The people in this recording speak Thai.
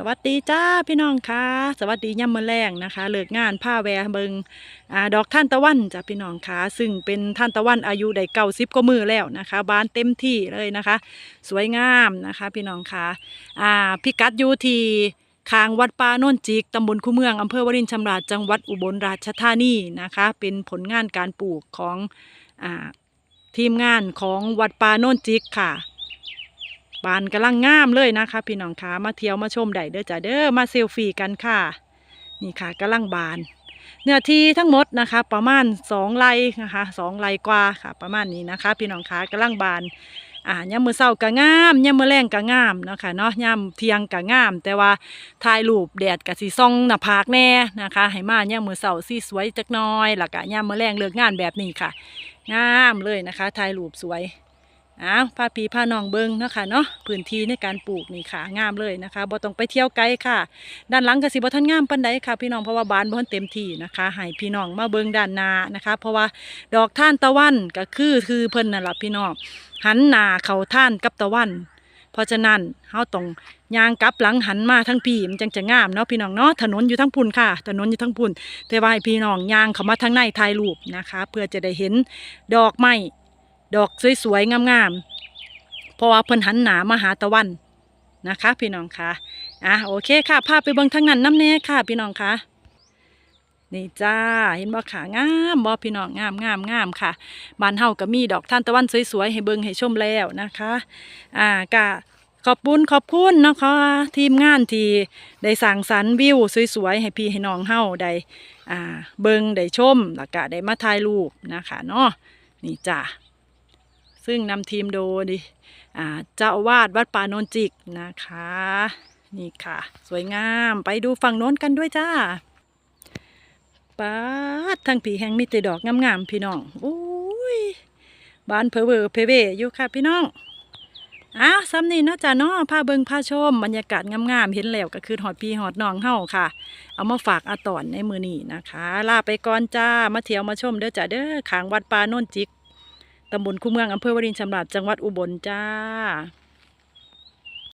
สวัสดีจ้าพี่น้องค่ะ สวัสดีย่ำมะแรงนะคะ เลิกงานผ้าแวร์เบิงอดอกท่านตะวันจ้าพี่น้องค่ะซึ่งเป็นท่านตะวันอายุได้เก้าสิบกว่ามือแล้วนะคะบานเต็มที่เลยนะคะ สวยงามนะคะ พี่น้องค่ะอ่าพิกัดอยู่ที่คางวัดป่าโน่นจิกตำบลคูเมืองอำเภอวรินชำราบจังหวัดอุบลราชธานีนะคะ เป็นผลงานการปลูกของอทีมงานของวัดป่าโน่นจิกค่ะ บานกำลังงามเลยนะคะ พี่น้องคะมาเที่ยวมาชมได้เด้อจ้าเด้อมาเซลฟี่กันค่ะ นี่ค่ะกำลังบาน เนื้อที่ทั้งหมดนะคะ ประมาณสองไร่นะคะสองไร่กว่าค่ะ ประมาณนี้นะคะ พี่น้องคะกำลังบานอ่ายามมือเศร้าก็งามยามมือแรงก็งามเนาะค่ะเนาะยามเที่ยงก็งาม แต่ว่าถ่ายรูปแดดกับสีส่องหน้าผากแน่นะคะให้มายามมือเศร้าสีสวยจักน้อยแล้วก็ยามมือแรงเลิกงานแบบนี้ค่ะ งามเลยนะคะถ่ายรูปสวย อ้าวพาปีพานองเบิงเนาะคะเนาะพื้นที่ในการปลูกนี่ค่ะงามเลยนะคะบ่ต้องไปเที่ยวไกลค่ะ ด้านหลังก็สิบ่ทันงามปานใดค่ะ พี่น้องเพราะว่าบานบ่ทันเต็มที่นะคะให้พี่น้องมาเบิงด้านหน้านะคะ เพราะว่าดอกท่านตะวันก็คือคือเพิ่นนั่นล่ะพี่น้องหันหน้าเข้าท่านกับตะวัน เพราะฉะนั้นเฮาต้องยางกลับหลังหันมาทั้งพี่มันจังจะงามเนาะพี่น้องเนาะถนนอยู่ทั้งพุ่นค่ะ ถนนอยู่ทั้งพุ่นแต่ว่าให้พี่น้องยางเข้ามาทางในถ่ายรูปนะคะ เพื่อจะได้เห็นดอกไม้ ดอกสวยๆงามๆเพราะว่าเพิ่นหันหนามาหาตะวันนะคะ พี่น้องคะอะโอเคค่ะพาไปเบิ่งทางนั้นน้ำแน่ค่ะ พี่น้องคะนี่จ้าเห็นบ่ขางามบ่พี่น้องงามงามงามค่ะบ้านเฮาก็มีดอกท่านตะวันสวยๆให้เบิ่งให้ชมแล้วนะคะ อ่ากะขอบคุณขอบคุณเนาะคะทีมงานที่ได้สร้างสรรค์วิวสวยๆให้พี่ให้น้องเฮาได้อ่าเบิ่งได้ชมแล้วก็ได้มาถ่ายรูปนะคะเนาะนี่จ้า ซึ่งนำทีมโดยเจ้าอาวาสวัดป่าโนนจิกนะคะ นี่ค่ะ สวยงามไปดูฝั่งโน้นกันด้วยจ้าป้าทั้งผีแห่งมีแต่ดอกงามๆพี่น้องอุ้ยบานเพอเวอเพเวอยู่ค่ะพี่น้องอ้าวซ้ำนี่นะจ้าเนาะพาเบิงพาชม บรรยากาศงามๆเห็นแล้วก็คือหอดพี่หอดน้องเฮาค่ะ เอามาฝากอาตอนในมือนี้นะคะ ลาไปก่อนจ้ามาเที่ยวมาชมเด้อจ้าเด้อขางวัดป่าโนนจิก ตำบลคูเมืองอำเภอวรินชำราบจังหวัดอุบลจ้า